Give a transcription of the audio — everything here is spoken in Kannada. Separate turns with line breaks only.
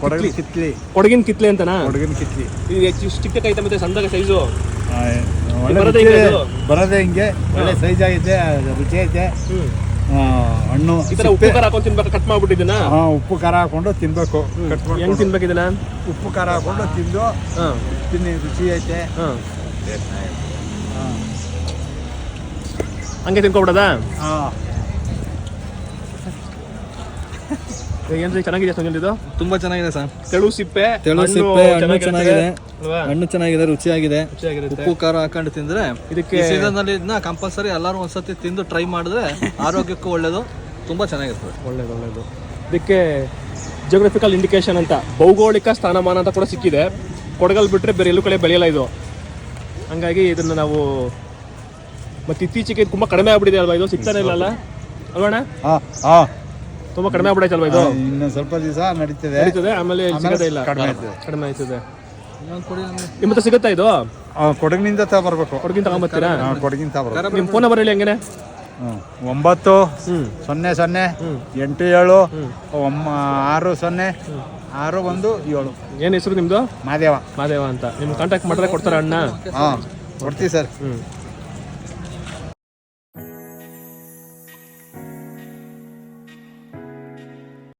ಕೊಡಗು ಕಿತ್ಲಿ.
ಕೊಡಗಿನ ಕಿತ್ಲೆ ಅಂತನಾ?
ಕೊಡಗಿನ ಕಿತ್ಲಿ.
ಇದು ಎಷ್ಟು ಚಿಕ್ಕ ಐತೆ ಮತ್ತೆ ಸಣ್ಣಗ ಸೈಜು. ಬರೋದೇ ಹಿಂಗೆ?
ಬರೋದೇ ಹಿಂಗೆ ಒಳ್ಳೆ ಸೈಜ್ ಆಗೈತೆ ರುಚಿ ಐತೆ. ಆ, ಹಣ್ಣು
ಈ ತರ ಉಪ್ಪು ಖಾರ ಹಾಕೊಂಡು ತಿನ್ಬೇಕು ಕಟ್ ಮಾಡ್ಬಿಟ್ಟಿದ್ದೀನ?
ಹಾ ಉಪ್ಪು ಖಾರ ಹಾಕೊಂಡು ತಿನ್ಬೇಕು ಕಟ್
ಹೆಂಗ್
ಮಾಡ್ಕೊಂಡು.
ತಿನ್ಬೇಕು ಇದನ್ನ
ಉಪ್ಪು ಖಾರ ಹಾಕೊಂಡು ತಿಂದು
ಹ್ಮ್
ತಿನ್ನಿ ರುಚಿ ಐತೆ.
ಹಾ.
ಹಾ.
ಹಂಗೆ ತಿನ್ಕೊಬಿಡದಾ?
ಹಾ.
ಏನ್ರಿ ಚೆನ್ನಾಗಿದೆ
ತುಂಬಾ ಚೆನ್ನಾಗಿದೆ ಸರ್.
ತೆಳು ಸಿಪ್ಪೆ
ತೆಳು ಸಿಪ್ಪೆ ಹಣ್ಣು ಚೆನ್ನಾಗಿದೆ? ಹಣ್ಣು ಚೆನ್ನಾಗಿದೆ ರುಚಿಯಾಗಿದೆ.
ರುಚಿಯಾಗಿರುತ್ತೆ.
ಉಪ್ಪು ಖಾರ ಹಾಕೊಂಡು ತಿಂದ್ರೆ
ಇದಕ್ಕೆ
ಈ ಸೀಸನ್ ಅಲ್ಲಿ ಇದನ್ನ ಕಂಪಲ್ಸರಿ ಎಲ್ಲರೂ ಒಂದ್ಸತಿ ತಿಂದು ಟ್ರೈ ಮಾಡಿದ್ರೆ ಆರೋಗ್ಯಕ್ಕೂ ಒಳ್ಳೇದು ತುಂಬಾ ಚೆನ್ನಾಗಿರ್ತದೆ
ಒಳ್ಳೇದು ಒಳ್ಳೇದು. ಇದಕ್ಕೆ ಜಿಯೋಗ್ರಫಿಕಲ್ ಇಂಡಿಕೇಶನ್ ಅಂತ ಭೌಗೋಳಿಕ ಸ್ಥಾನಮಾನ ಅಂತ ಕೂಡ ಸಿಕ್ಕಿದೆ. ಕೊಡಗಲ್ ಬಿಟ್ಟರೆ ಬೇರೆ ಎಲ್ಲೂ ಕಡೆ ಬೆಳೆಯಲ್ಲ ಇದು. ಹಂಗಾಗಿ ಇದನ್ನು ನಾವು ಮತ್ತೆ ಇತ್ತೀಚೆಗೆ ಇದು ತುಂಬ ಕಡಿಮೆ ಆಗ್ಬಿಟ್ಟಿದೆ ಅಲ್ವಾ ಇದು? ಸಿಗ್ತಾನೆ ಇಲ್ಲ ಅಲ್ವಣ್ಣ?
ಹಾ, ಹಾ.
ತುಂಬ ಕಡಿಮೆ ಆಗ್ಬಿಡೈತೆ ಅಲ್ವಾ ಇದು?
ಇನ್ನು ಸ್ವಲ್ಪ ದಿವಸ ನಡೀತದೆ.
ನಡೀತದೆ ಆಮೇಲೆ ಇಲ್ಲಿ ಸಿಗೋದೇ ಇಲ್ಲ.
ಕಡಿಮೆ ಆಯ್ತದೆ.
ಕಡಿಮೆ ಆಯ್ತದೆ.
ನಿಮ್ಮತ್ರ
ನಿಮ್ಮ ಹತ್ರ ಸಿಗುತ್ತಾ ಇದು?
ಆ, ಕೊಡಗಿನಿಂದ ತಗೊಬರ್ಬೇಕು.
ಕೊಡಗಿನ ತಗೊಂಬತ್ತೀರಾ?
ಹಾ, ಕೊಡಗಿನ ತಗೊಬರ್ಬೇಕು.
ನಿಮ್ಮ ಫೋನ್ ನಂಬರ್ ಹೇಳಿ ಹೆಂಗೇನೆ.
ಒಂಬತ್ತು ಸೊನ್ನೆ ಸೊನ್ನೆ ಎಂಟು ಏಳು ಒಮ್ಮ ಆರು ಸೊನ್ನೆ ಆರು ಒಂದು ಏಳು.
ಏನು ಹೆಸರು ನಿಮ್ಮದು
ಮಾದೇವ.
ಮಾದೇವ ಅಂತ. ನಿಮ್ಮ ಕಾಂಟ್ಯಾಕ್ಟ್ ಮಾಡಿದ್ರೆ ಕೊಡ್ತಾರ ಅಣ್ಣ?
ಹಾಂ ಕೊಡ್ತೀವಿ ಸರ್.
ಹ್ಞೂ